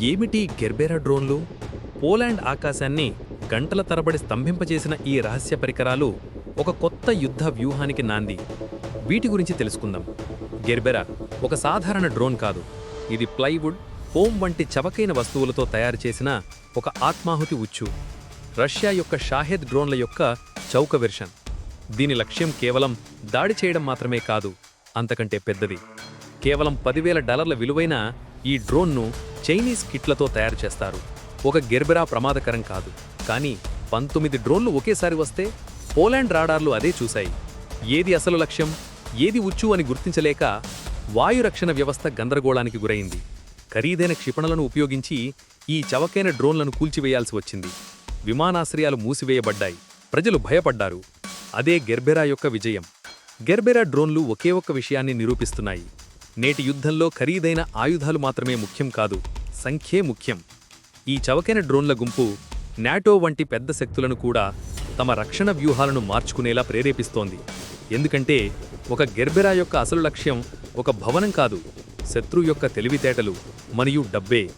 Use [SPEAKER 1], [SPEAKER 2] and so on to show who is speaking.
[SPEAKER 1] ఏమిటి గెర్బెరా డ్రోన్లు? పోలాండ్ ఆకాశాన్ని గంటల తరబడి స్తంభింపజేసిన ఈ రహస్య పరికరాలు ఒక కొత్త యుద్ధ వ్యూహానికి నాంది. వీటి గురించి తెలుసుకుందాం. గెర్బెరా ఒక సాధారణ డ్రోన్ కాదు. ఇది ప్లైవుడ్ ఫోమ్ వంటి చవకైన వస్తువులతో తయారు చేసిన ఒక ఆత్మాహుతి ఉచ్చు. రష్యా యొక్క షాహెద్ డ్రోన్ల యొక్క చౌక వెర్షన్. దీని లక్ష్యం కేవలం దాడి చేయడం మాత్రమే కాదు అంతకంటే పెద్దది. కేవలం పదివేల డాలర్ల విలువైన ఈ డ్రోన్ను చైనీస్ కిట్లతో తయారు చేస్తారు. ఒక గెర్బెరా ప్రమాదకరం కాదు. కానీ పంతొమ్మిది డ్రోన్లు ఒకేసారి వస్తే పోలాండ్ రాడార్లు అదే చూశాయి. ఏది అసలు లక్ష్యం? ఏది ఉచ్చు అని గుర్తించలేక వాయురక్షణ వ్యవస్థ గందరగోళానికి గురైంది. ఖరీదైన క్షిపణలను ఉపయోగించి ఈ చవకైన డ్రోన్లను కూల్చివేయాల్సి వచ్చింది. విమానాశ్రయాలు మూసివేయబడ్డాయి. ప్రజలు భయపడ్డారు. అదే గెర్బెరా యొక్క విజయం. గెర్బెరా డ్రోన్లు ఒకే ఒక్క విషయాన్ని నిరూపిస్తున్నాయి. నేటి యుద్ధంలో ఖరీదైన ఆయుధాలు మాత్రమే ముఖ్యం కాదు సంఖ్యే ముఖ్యం. ఈ చవకైన డ్రోన్ల గుంపు నాటో వంటి పెద్ద శక్తులను కూడా తమ రక్షణ వ్యూహాలను మార్చుకునేలా ప్రేరేపిస్తోంది. ఎందుకంటే ఒక గెర్బెరా యొక్క అసలు లక్ష్యం ఒక భవనం కాదు శత్రు యొక్క తెలివితేటలు మరియు డబ్బే.